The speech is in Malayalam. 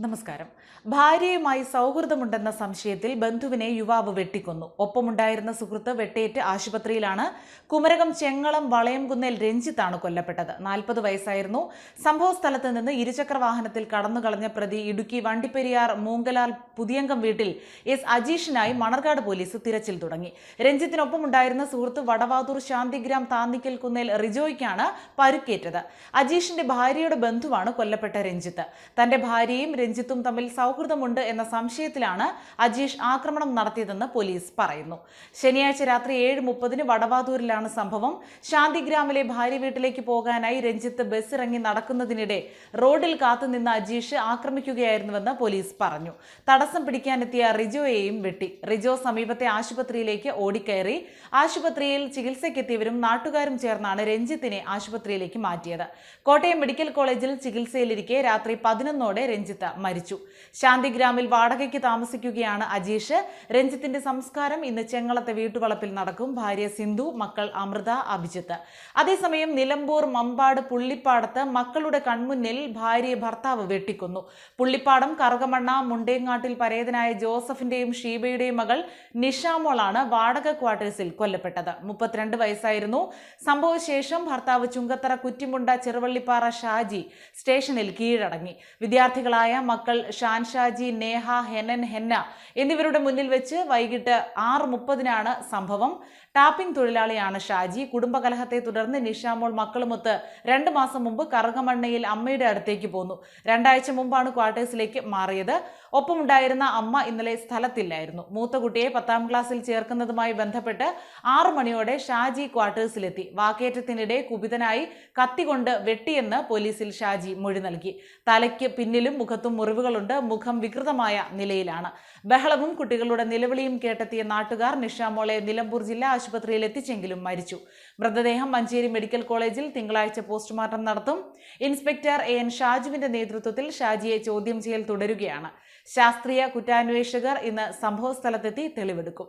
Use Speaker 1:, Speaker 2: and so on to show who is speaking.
Speaker 1: നമസ്കാരം. ഭാര്യയുമായി സൗഹൃദമുണ്ടെന്ന സംശയത്തിൽ ബന്ധുവിനെ യുവാവ് വെട്ടിക്കൊന്നു. ഒപ്പമുണ്ടായിരുന്ന സുഹൃത്ത് വെട്ടേറ്റ് ആശുപത്രിയിലാണ് കുമരകം ചെങ്ങളം വളയംകുന്നേൽ രഞ്ജിത്താണ് കൊല്ലപ്പെട്ടത്. നാൽപ്പത് വയസ്സായിരുന്നു. സംഭവ സ്ഥലത്ത് നിന്ന് ഇരുചക്ര വാഹനത്തിൽ കടന്നുകളഞ്ഞ പ്രതി ഇടുക്കി വണ്ടിപ്പെരിയാർ മൂങ്കലാൽ പുതിയങ്കം വീട്ടിൽ എസ് അജീഷിനായി മണർകാട് പോലീസ് തിരച്ചിൽ തുടങ്ങി. രഞ്ജിത്തിനൊപ്പമുണ്ടായിരുന്ന സുഹൃത്ത് വടവാതൂർ ശാന്തിഗ്രാം താന്നിക്കൽ കുന്നേൽ റിജോയ്ക്കാണ് പരുക്കേറ്റത്. അജീഷിന്റെ ഭാര്യയുടെ ബന്ധുവാണ് കൊല്ലപ്പെട്ട രഞ്ജിത്ത്. തന്റെ ഭാര്യയും രഞ്ജിത്തും തമ്മിൽ സൗഹൃദമുണ്ട് എന്ന സംശയത്തിലാണ് അജീഷ് ആക്രമണം നടത്തിയതെന്ന് പോലീസ് പറയുന്നു. ശനിയാഴ്ച രാത്രി ഏഴ് മുപ്പതിന് വടവാതൂരിലാണ് സംഭവം. ശാന്തിഗ്രാമിലെ ഭാര്യ വീട്ടിലേക്ക് പോകാനായി രഞ്ജിത്ത് ബസ് ഇറങ്ങി നടക്കുന്നതിനിടെ റോഡിൽ കാത്തുനിന്ന അജീഷ് ആക്രമിക്കുകയായിരുന്നുവെന്ന് പോലീസ് പറഞ്ഞു. തടസ്സം പിടിക്കാനെത്തിയ റിജോയെയും വെട്ടി. റിജോ സമീപത്തെ ആശുപത്രിയിലേക്ക് ഓടിക്കയറി. ആശുപത്രിയിൽ ചികിത്സയ്ക്കെത്തിയവരും നാട്ടുകാരും ചേർന്നാണ് രഞ്ജിത്തിനെ ആശുപത്രിയിലേക്ക് മാറ്റിയത്. കോട്ടയം മെഡിക്കൽ കോളേജിൽ ചികിത്സയിലിരിക്കെ രാത്രി പതിനൊന്നോടെ രഞ്ജിത്ത് മരിച്ചു. ശാന്തിഗ്രാമിൽ വാടകയ്ക്ക് താമസിക്കുകയാണ് അജീഷ്. രഞ്ജിത്തിന്റെ സംസ്കാരം ഇന്ന് ചെങ്ങളത്തെ വീട്ടുവളപ്പിൽ നടക്കും. ഭാര്യ സിന്ധു മക്കൾ അമൃത അഭിജിത്ത്. അതേസമയം നിലമ്പൂർ മമ്പാട് പുള്ളിപ്പാടത്ത് മക്കളുടെ കൺമുന്നിൽ ഭാര്യയെ ഭർത്താവ് വെട്ടിക്കൊന്നു. പുള്ളിപ്പാടം കറുകമണ്ണ മുണ്ടേങ്ങാട്ടിൽ പരേതനായ ജോസഫിന്റെയും ഷീബയുടെയും മകൾ നിഷാമോളാണ് വാടക ക്വാർട്ടേഴ്സിൽ കൊല്ലപ്പെട്ടത്. മുപ്പത്തിരണ്ട് വയസ്സായിരുന്നു. സംഭവശേഷം ഭർത്താവ് ചുങ്കത്തറ കുറ്റിമുണ്ട ചെറുവള്ളിപ്പാറ ഷാജി സ്റ്റേഷനിൽ കീഴടങ്ങി. വിദ്യാർത്ഥികളായ മക്കൾ ഷാൻ ഷാജി നേഹ ഹെനൻ ഹെന്ന എന്നിവരുടെ മുന്നിൽ വെച്ച് വൈകിട്ട് ആറ് മുപ്പതിനാണ് സംഭവം. ടാപ്പിംഗ് തൊഴിലാളിയാണ് ഷാജി. കുടുംബകലഹത്തെ തുടർന്ന് നിഷാമോൾ മക്കളുമൊത്ത് രണ്ട് മാസം മുമ്പ് കറുകമണ്ണയിൽ അമ്മയുടെ അടുത്തേക്ക് പോന്നു. രണ്ടാഴ്ച മുമ്പാണ് ക്വാർട്ടേഴ്സിലേക്ക് മാറിയത്. ഒപ്പമുണ്ടായിരുന്ന അമ്മ ഇന്നലെ സ്ഥലത്തില്ലായിരുന്നു. മൂത്ത കുട്ടിയെ പത്താം ക്ലാസ്സിൽ ചേർക്കുന്നതുമായി ബന്ധപ്പെട്ട് ആറു മണിയോടെ ഷാജി ക്വാർട്ടേഴ്സിലെത്തി. വാക്കേറ്റത്തിനിടെ കുപിതനായി കത്തികൊണ്ട് വെട്ടിയെന്ന് പോലീസിൽ ഷാജി മൊഴി നൽകി. തലയ്ക്ക് പിന്നിലും മുഖത്തും മുറിവുകളുണ്ട്. മുഖം വികൃതമായ നിലയിലാണ്. ബഹളവും കുട്ടികളുടെ നിലവിളിയും കേട്ടെത്തിയ നാട്ടുകാർ നിഷാമോളെ നിലമ്പൂർ ജില്ലാ ആശുപത്രിയിൽ എത്തിച്ചെങ്കിലും മരിച്ചു. മൃതദേഹം മഞ്ചേരി മെഡിക്കൽ കോളേജിൽ തിങ്കളാഴ്ച പോസ്റ്റ്മോർട്ടം നടത്തും. ഇൻസ്പെക്ടർ എ എൻ ഷാജുവിന്റെ നേതൃത്വത്തിൽ ഷാജിയെ ചോദ്യം ചെയ്യൽ തുടരുകയാണ്. ശാസ്ത്രീയ കുറ്റാന്വേഷകർ ഇന്ന് സംഭവസ്ഥലത്തെത്തി തെളിവെടുക്കും.